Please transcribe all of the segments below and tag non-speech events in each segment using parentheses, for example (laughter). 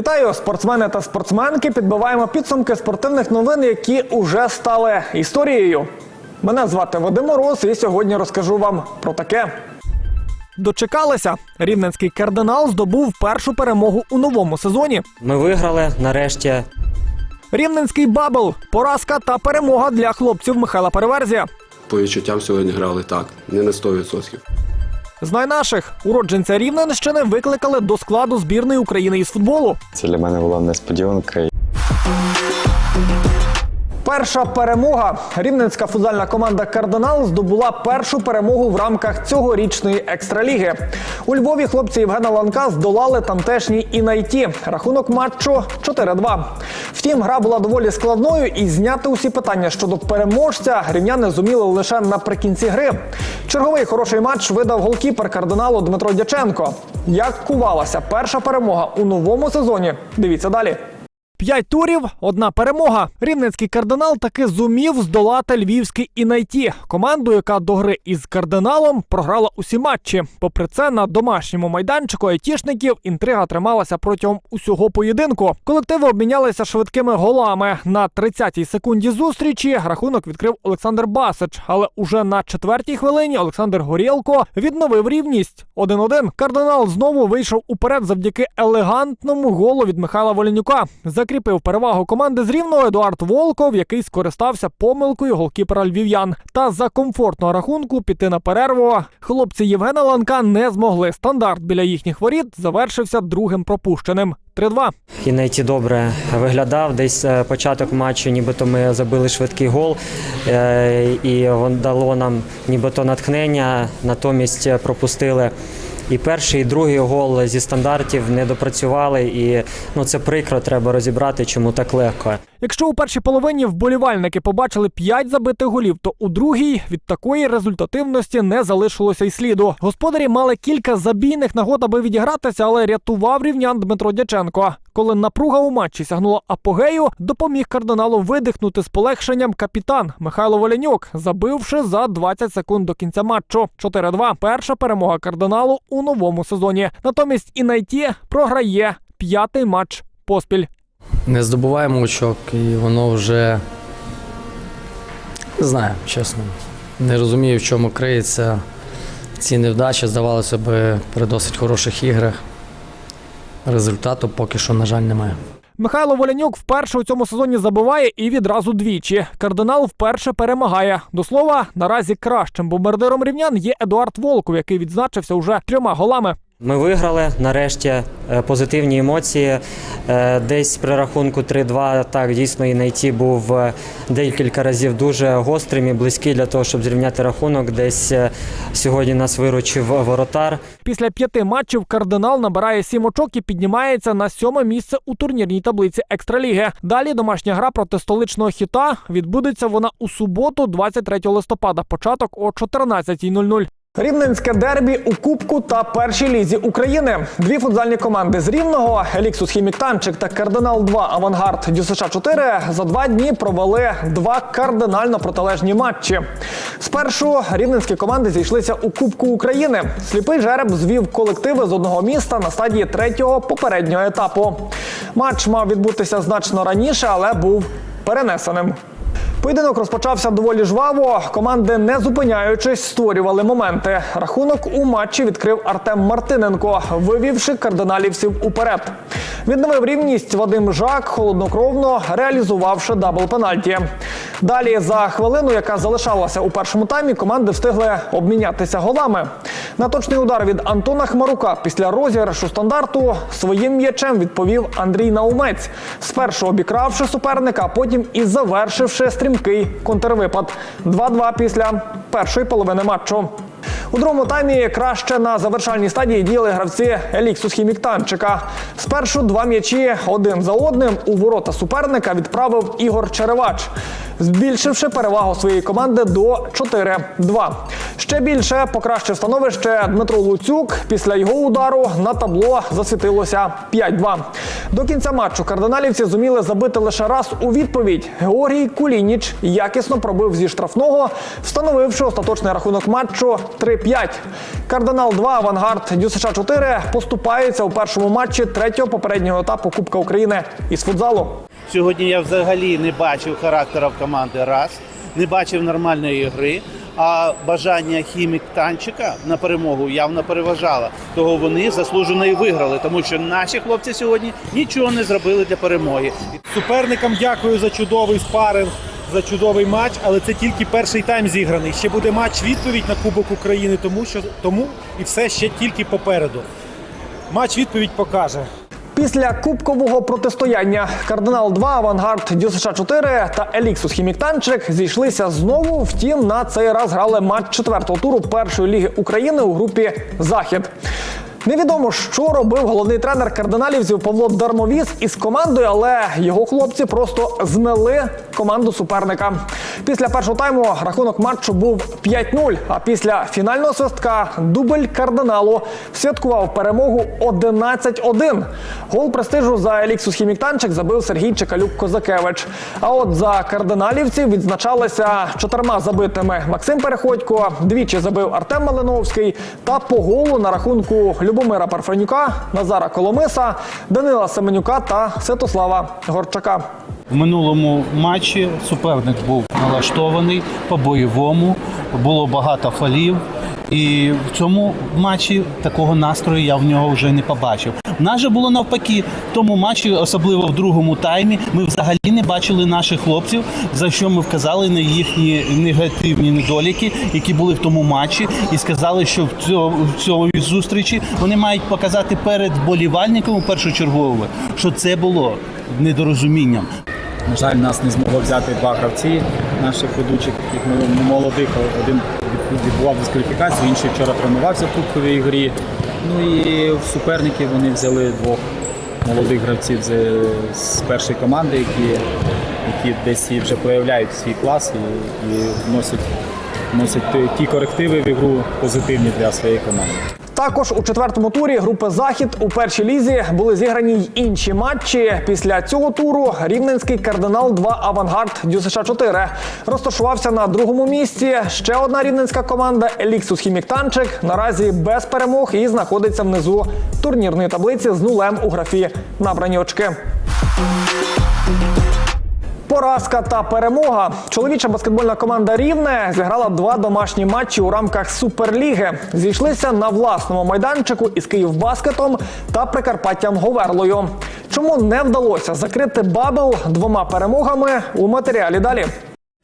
Вітаю, спортсмени та спортсменки. Підбиваємо підсумки спортивних новин, які уже стали історією. Мене звати Вадим Мороз, і сьогодні розкажу вам про таке. Дочекалися. Рівненський кардинал здобув першу перемогу у новому сезоні. Ми виграли нарешті. Рівненський бабл, поразка та перемога для хлопців Михайла Переверзія. По відчуттям сьогодні грали так, не на 100%. Знай наших уродженця Рівненщини викликали до складу збірної України із футболу. Це для мене була несподіванка. Перша перемога. Рівненська футзальна команда Кардинал здобула першу перемогу в рамках цьогорічної екстраліги. У Львові хлопці Євгена Ланка здолали тамтешній Інайті. Рахунок матчу 4-2. Втім, гра була доволі складною і зняти усі питання щодо переможця рівняни зуміли лише наприкінці гри. Черговий хороший матч видав голкіпер кардиналу Дмитро Дяченко. Як кувалася перша перемога у новому сезоні? Дивіться далі. П'ять турів, одна перемога. Рівненський кардинал таки зумів здолати львівський інайті, команду, яка до гри із кардиналом програла усі матчі. Попри це, на домашньому майданчику айтішників інтрига трималася протягом усього поєдинку. Колективи обмінялися швидкими голами. На 30-й секунді зустрічі рахунок відкрив Олександр Басич. Але уже на четвертій хвилині Олександр Горєлко відновив рівність. 1-1. Кардинал знову вийшов уперед завдяки елегантному голу від Михайла Воленюка. Закріпив перевагу команди з рівного Едуард Волков, який скористався помилкою голкіпера львів'ян. Та за комфортного рахунку піти на перерву. Хлопці Євгена Ланка не змогли. Стандарт біля їхніх воріт завершився другим пропущеним. 3-2. І найти добре виглядав. Десь е, початок матчу, нібито ми забили швидкий гол, е, і воно дало нам нібито натхнення, натомість е, пропустили. І перший, і другий гол зі стандартів не допрацювали, і ну це прикро, треба розібрати, чому так легко. Якщо у першій половині вболівальники побачили 5 забитих голів, то у другій від такої результативності не залишилося й сліду. Господарі мали кілька забійних нагод, аби відігратися, але рятував рівнян Дмитро Дяченко. Коли напруга у матчі сягнула апогею, допоміг кардиналу видихнути з полегшенням капітан Михайло Воленюк, забивши за 20 секунд до кінця матчу. 4-2. Перша перемога кардиналу у новому сезоні. Натомість Інайті програє п'ятий матч поспіль. Не здобуваємо очок, і воно вже не знаю, чесно. Не розумію, в чому криється ці невдачі. Здавалося б, при досить хороших іграх. Результату поки що, на жаль, немає. Михайло Волянюк вперше у цьому сезоні забиває і відразу двічі. Кардинал вперше перемагає. До слова, наразі кращим бомбардиром рівнян є Едуард Волков, який відзначився уже трьома голами. Ми виграли нарешті е, позитивні емоції. Е, Десь при рахунку 3-2 так дійсно і найти був е, декілька разів дуже гострим і близький для того, щоб зрівняти рахунок. Десь сьогодні нас виручив воротар. Після п'яти матчів кардинал набирає сім очок і піднімається на сьоме місце у турнірній таблиці екстраліги. Далі домашня гра проти столичного хіта відбудеться вона у суботу, 23 листопада. Початок о 14.00. Рівненське дербі у Кубку та першій лізі України. Дві футзальні команди з Рівного Еліксус Хіміктанчик та Кардинал 2 Авангард ДЮСШ 4 за два дні провели два кардинально протилежні матчі. Спершу рівненські команди зійшлися у Кубку України. Сліпий жереб звів колективи з одного міста на стадії третього попереднього етапу. Матч мав відбутися значно раніше, але був перенесеним. Поєдинок розпочався доволі жваво. Команди, не зупиняючись, створювали моменти. Рахунок у матчі відкрив Артем Мартиненко, вивівши кардиналівців уперед. Відновив рівність Вадим Жак, холоднокровно реалізувавши дабл пенальті. Далі за хвилину, яка залишалася у першому таймі, команди встигли обмінятися голами. На точний удар від Антона Хмарука після розіграшу стандарту своїм м'ячем відповів Андрій Наумець, спершу обікравши суперника, а потім і завершивши стрімкий контрвипад. 2-2 після першої половини матчу. У другому таймі краще на завершальній стадії діяли гравці Еліксус Хіміктанчика. Спершу два м'ячі один за одним у ворота суперника відправив Ігор Черевач, збільшивши перевагу своєї команди до 4-2. Ще більше покращив становище Дмитро Луцюк. Після його удару на табло засвітилося 5-2. До кінця матчу кардиналівці зуміли забити лише раз у відповідь. Георгій Кулініч якісно пробив зі штрафного, встановивши остаточний рахунок матчу 3-5. 3-5. Кардинал 2, авангард ДЮСШ 4 поступаються у першому матчі третього попереднього етапу Кубка України із футзалу. Сьогодні я взагалі не бачив характера в команди раз, не бачив нормальної гри. А бажання хімік танчика на перемогу явно переважало. Того вони заслужено і виграли, тому що наші хлопці сьогодні нічого не зробили для перемоги. Суперникам дякую за чудовий спаринг, за чудовий матч, але це тільки перший тайм зіграний. Ще буде матч відповідь на Кубок України, тому що тому і все ще тільки попереду. Матч відповідь покаже. Після кубкового протистояння Кардинал 2, Авангард ДЮСШ 4 та Еліксус Хіміктанчик зійшлися знову. Втім, на цей раз грали матч четвертого туру першої ліги України у групі Захід. Невідомо, що робив головний тренер кардиналівців Павло Дармовіс із командою, але його хлопці просто змели команду суперника. Після першого тайму рахунок матчу був 5-0, А після фінального свистка дубль кардиналу святкував перемогу 11-1. Гол престижу за Еліксус Хіміктанчик забив Сергій Чекалюк Козакевич. А от за кардиналівців відзначалися чотирма забитими Максим Переходько, двічі забив Артем Малиновський та по голу на рахунку Любомира Парфенюка, Назара Коломиса, Данила Семенюка та Святослава Горчака. В минулому матчі суперник був налаштований по-бойовому, було багато фолів. І в цьому матчі такого настрою я в нього вже не побачив. В нас же було навпаки. В тому матчі, особливо в другому таймі, ми взагалі не бачили наших хлопців, за що ми вказали на їхні негативні недоліки, які були в тому матчі, і сказали, що в цьому, в цьому зустрічі вони мають показати перед болівальником першочергово, що це було недорозумінням. На жаль, нас не змогло взяти два гравці наших ведучих, таких м- молодих. Один від- відбував дискваліфікацію, інший вчора тренувався в кубковій грі. Ну і в суперники вони взяли двох молодих гравців з, першої команди, які, які десь вже проявляють свій клас і, і вносять, вносять ті корективи в ігру позитивні для своєї команди. Також у четвертому турі групи Захід у першій лізі були зіграні й інші матчі. Після цього туру рівненський кардинал 2 Авангард ДЮСШ 4 розташувався на другому місці. Ще одна рівненська команда Еліксус Хіміктанчик наразі без перемог і знаходиться внизу турнірної таблиці з нулем у графі набрані очки. Поразка та перемога. Чоловіча баскетбольна команда Рівне зіграла два домашні матчі у рамках Суперліги. Зійшлися на власному майданчику із Київбаскетом та Прикарпаттям Говерлою. Чому не вдалося закрити бабл двома перемогами у матеріалі далі?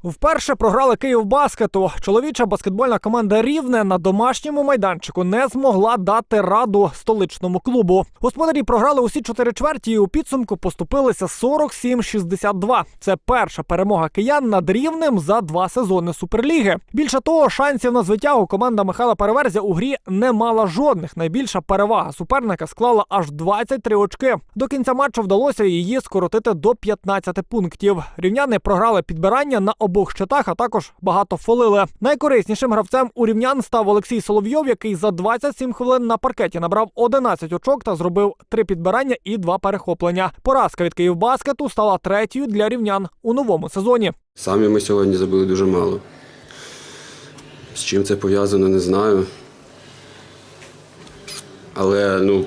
Вперше програли Київбаскету. Чоловіча баскетбольна команда Рівне на домашньому майданчику не змогла дати раду столичному клубу. Господарі програли усі чотири чверті і у підсумку поступилися 47-62. Це перша перемога киян над рівнем за два сезони суперліги. Більше того, шансів на звитягу команда Михайла Переверзя у грі не мала жодних. Найбільша перевага суперника склала аж 23 очки. До кінця матчу вдалося її скоротити до 15 пунктів. Рівняни програли підбирання на обох щитах, а також багато фолили. Найкориснішим гравцем у рівнян став Олексій Соловйов, який за 27 хвилин на паркеті набрав 11 очок та зробив три підбирання і два перехоплення. Поразка від Київбаскету стала третьою для рівнян у новому сезоні. Самі ми сьогодні забили дуже мало. З чим це пов'язано, не знаю. Але ну,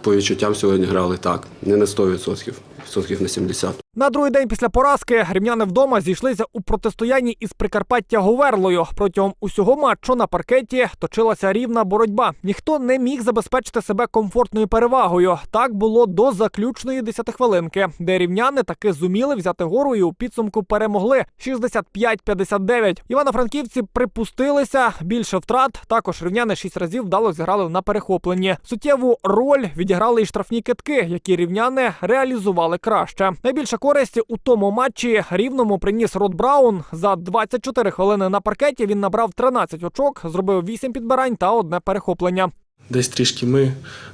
по відчуттям сьогодні грали так. Не на 100%, відсотків на 70%. На другий день після поразки рівняни вдома зійшлися у протистоянні із Прикарпаття Говерлою. Протягом усього матчу на паркеті точилася рівна боротьба. Ніхто не міг забезпечити себе комфортною перевагою. Так було до заключної десятихвилинки, де рівняни таки зуміли взяти гору і у підсумку перемогли 65-59. Івано-франківці припустилися більше втрат. Також рівняни шість разів вдало зіграли на перехопленні. Суттєву роль відіграли і штрафні китки, які рівняни реалізували краще. Найбільше користі у тому матчі рівному приніс Рот Браун. За 24 хвилини на паркеті він набрав 13 очок, зробив 8 підбирань та одне перехоплення. Десь трішки ми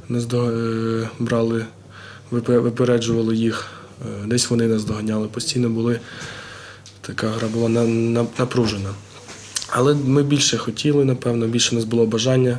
наздо... е, брали, випереджували їх, е, десь вони нас доганяли. Постійно були, така гра була на, на, напружена. Але ми більше хотіли, напевно, більше у нас було бажання,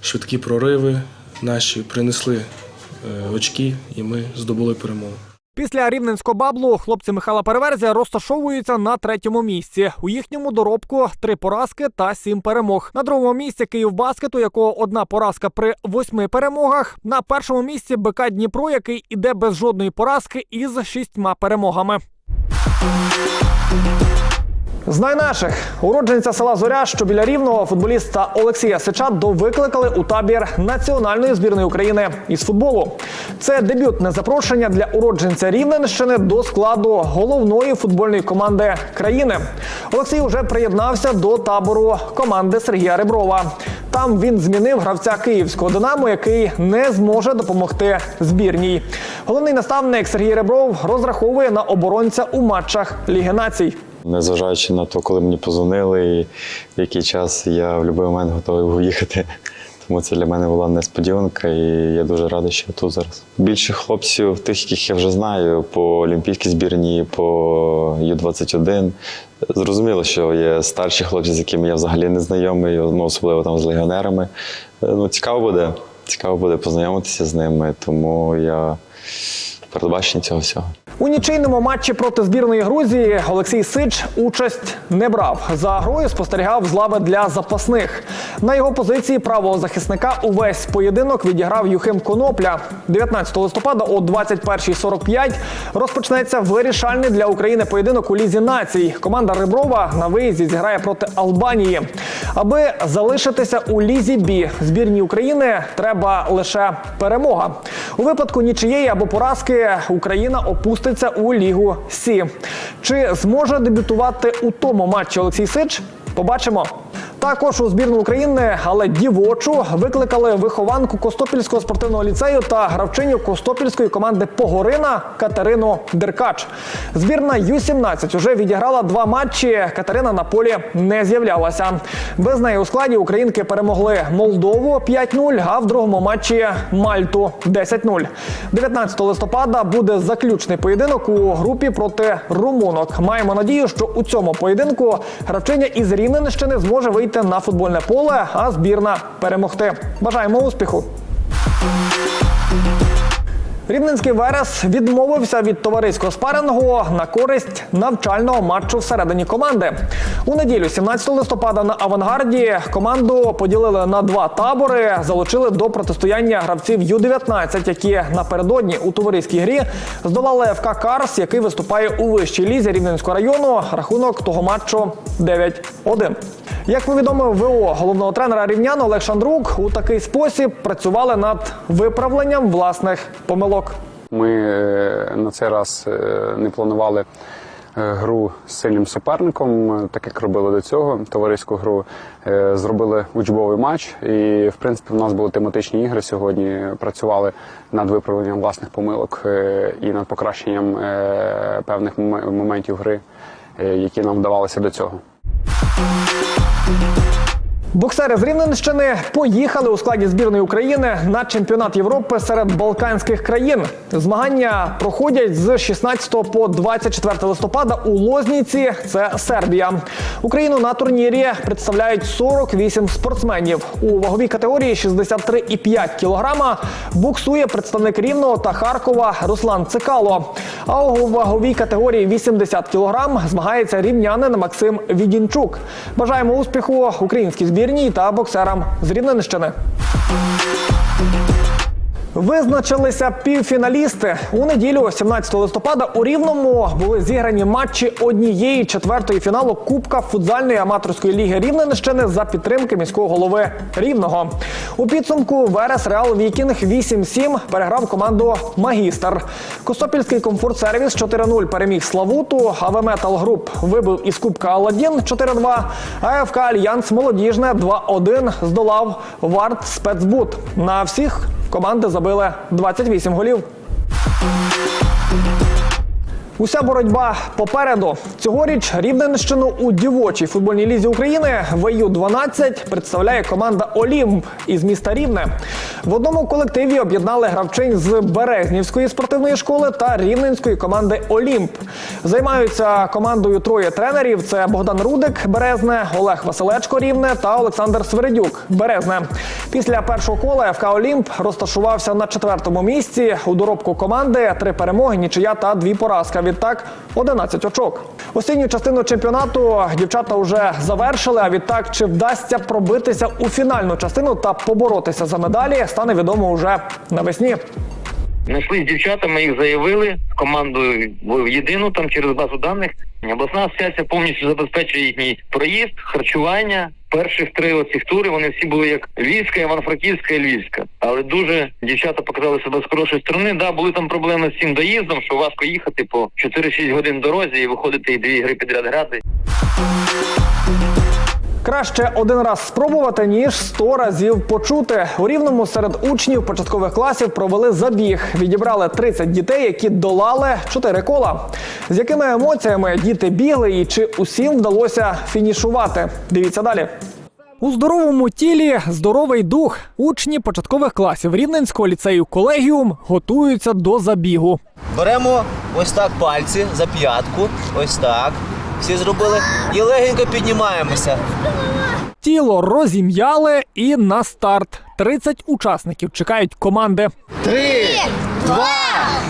швидкі прориви наші принесли е, очки, і ми здобули перемогу. Після рівненського баблу хлопці Михайла Переверзя розташовуються на третьому місці. У їхньому доробку три поразки та сім перемог. На другому місці Київбаскет, у якого одна поразка при восьми перемогах. На першому місці БК Дніпро, який іде без жодної поразки із шістьма перемогами. Знай наших уродженця села Зоря, що біля рівного футболіста Олексія Сича довикликали у табір національної збірної України із футболу. Це дебютне запрошення для уродженця Рівненщини до складу головної футбольної команди країни. Олексій вже приєднався до табору команди Сергія Реброва. Там він змінив гравця київського Динамо, який не зможе допомогти збірній. Головний наставник Сергій Ребров розраховує на оборонця у матчах Ліги націй. Незважаючи на те, коли мені позвонили і в який час я в будь-який момент готовий був. (laughs) Тому це для мене була несподіванка, і я дуже радий, що я тут зараз. Більше хлопців, тих, яких я вже знаю, по олімпійській збірні, по Ю-21. Зрозуміло, що є старші хлопці, з якими я взагалі не знайомий, ну, особливо там з легіонерами. Е, Ну, цікаво буде. Цікаво буде познайомитися з ними, тому я в передбаченні цього всього. У нічийному матчі проти збірної Грузії Олексій Сич участь не брав. За грою спостерігав з лави для запасних. На його позиції правого захисника увесь поєдинок відіграв Юхим Конопля. 19 листопада о 21.45 розпочнеться вирішальний для України поєдинок у лізі націй. Команда Реброва на виїзді зіграє проти Албанії. Аби залишитися у лізі Бі збірній України треба лише перемога. У випадку нічиєї або поразки Україна опуститься у лігу Сі. Чи зможе дебютувати у тому матчі Олексій Сич? Побачимо. Також у збірну України, але дівочу, викликали вихованку Костопільського спортивного ліцею та гравчиню Костопільської команди Погорина Катерину Деркач. Збірна Ю-17 уже відіграла два матчі. Катерина на полі не з'являлася. Без неї у складі українки перемогли Молдову 5-0, а в другому матчі Мальту 10-0. 19 листопада буде заключний поєдинок у групі проти румунок. Маємо надію, що у цьому поєдинку гравчиня із Рівненщини зможе вийти на футбольне поле, а збірна перемогти. Бажаємо успіху! Рівненський Верес відмовився від товариського спарингу на користь навчального матчу всередині команди. У неділю, 17 листопада, на авангарді команду поділили на два табори, залучили до протистояння гравців Ю-19, які напередодні у товариській грі здолали ФК Карс, який виступає у вищій лізі Рівненського району. Рахунок того матчу 9-1. Як повідомив ВО головного тренера рівнян Олег Шандрук, у такий спосіб працювали над виправленням власних помилок. Ми е, на цей раз е, не планували е, гру з сильним суперником, так як робили до цього. Товариську гру зробили учбовий матч, і в принципі в нас були тематичні ігри сьогодні. Працювали над виправленням власних помилок і над покращенням певних моментів гри, які нам вдавалися до цього. Боксери з Рівненщини поїхали у складі збірної України на чемпіонат Європи серед балканських країн. Змагання проходять з 16 по 24 листопада у Лозніці. Це Сербія. Україну на турнірі представляють 48 спортсменів. У ваговій категорії 63,5 кілограма буксує представник Рівного та Харкова Руслан Цикало. А у ваговій категорії 80 кілограм змагається рівнянин Максим Відінчук. Бажаємо успіху українській збірній та боксерам з Рівненщини. Визначилися півфіналісти у неділю, 17 листопада, у Рівному були зіграні матчі однієї четвертої фіналу Кубка футзальної аматорської ліги Рівненщини за підтримки міського голови Рівного. У підсумку Верес Реал Вікінг 8-7 переграв команду Магістр. Костопільський комфорт сервіс 4-0 переміг Славуту. АВ Метал Груп вибив із Кубка Аладдін 4-2. АФК Альянс Молодіжне 2-1 здолав Варт Спецбут. На всіх команди забили 28 голів. Уся боротьба попереду. Цьогоріч Рівненщину у дівочій футбольній лізі України ВЮ 12 представляє команда Олімп із міста Рівне. В одному колективі об'єднали гравчинь з Березнівської спортивної школи та рівненської команди Олімп. Займаються командою троє тренерів: це Богдан Рудик, Березне, Олег Василечко Рівне та Олександр Свиридюк Березне. Після першого кола ФК Олімп розташувався на четвертому місці. У доробку команди три перемоги, нічия та дві поразки. Відтак 11 очок. Осінню частину чемпіонату дівчата вже завершили. А відтак, чи вдасться пробитися у фінальну частину та поборотися за медалі, стане відомо вже навесні. Знайшли з дівчатами, їх заявили з командою в єдину там через базу даних. Обласна асоціація повністю забезпечує їхній проїзд, харчування. Перших три оцих тури вони всі були як Львівська, Івано-Франківська і Львівська. Але дуже дівчата показали себе з хорошої сторони. Да, були там проблеми з цим доїздом, що важко їхати по 4-6 годин дорозі і виходити і дві гри підряд грати. Краще один раз спробувати, ніж сто разів почути. У рівному серед учнів початкових класів провели забіг. Відібрали 30 дітей, які долали 4 кола. З якими емоціями діти бігли і чи усім вдалося фінішувати? Дивіться далі. У здоровому тілі здоровий дух. Учні початкових класів Рівненського ліцею колегіум готуються до забігу. Беремо ось так пальці за п'ятку, ось так. Всі зробили. І легенько піднімаємося. Тіло розім'яли і на старт. 30 учасників чекають команди. Три, два,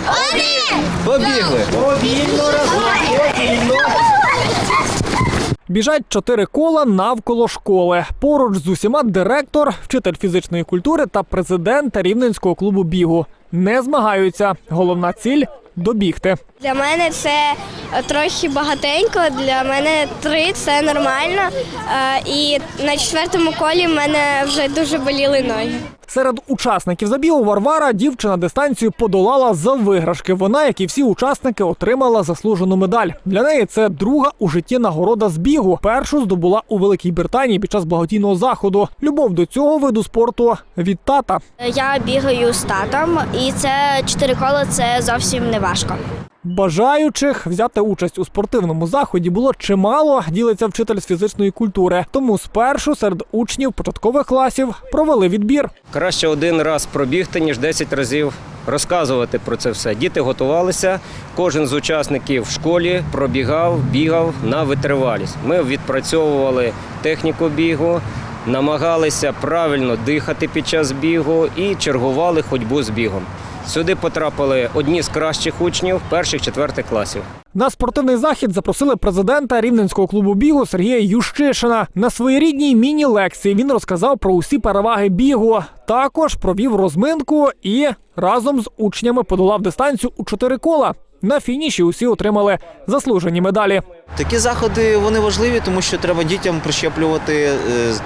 один. Побігли. Повільно, повільно. Біжать чотири кола навколо школи. Поруч з усіма директор, вчитель фізичної культури та президент рівненського клубу бігу. Не змагаються. Головна ціль добігти. Для мене це е, трохи багатенько. Для мене три це нормально. Е, І на четвертому колі в мене вже дуже боліли ноги. Серед учасників забігу Варвара дівчина дистанцію подолала за виграшки. Вона, як і всі учасники, отримала заслужену медаль. Для неї це друга у житті нагорода з бігу. Першу здобула у Великій Британії під час благодійного заходу. Любов до цього виду спорту від тата. Я бігаю з татом, і це чотири кола це зовсім не важко. Бажаючих взяти участь у спортивному заході було чимало, ділиться вчитель з фізичної культури. Тому спершу серед учнів початкових класів провели відбір. Краще один раз пробігти, ніж 10 разів розказувати про це все. Діти готувалися. Кожен з учасників в школі пробігав, бігав на витривалість. Ми відпрацьовували техніку бігу, намагалися правильно дихати під час бігу і чергували ходьбу з бігом. Сюди потрапили одні з кращих учнів перших четвертих класів. На спортивний захід запросили президента рівненського клубу бігу Сергія Ющишина. На своєрідній міні-лекції він розказав про усі переваги бігу. Також провів розминку і разом з учнями подолав дистанцію у чотири кола. На фініші усі отримали заслужені медалі. Такі заходи вони важливі, тому що треба дітям прищеплювати е,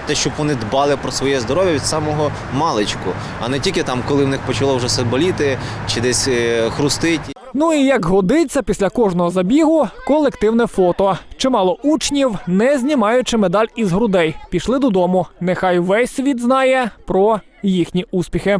те, щоб вони дбали про своє здоров'я від самого маличку, а не тільки там, коли в них почало вже все боліти чи десь е, хрустить. Ну і як годиться, після кожного забігу колективне фото. Чимало учнів, не знімаючи медаль із грудей, пішли додому. Нехай весь світ знає про їхні успіхи.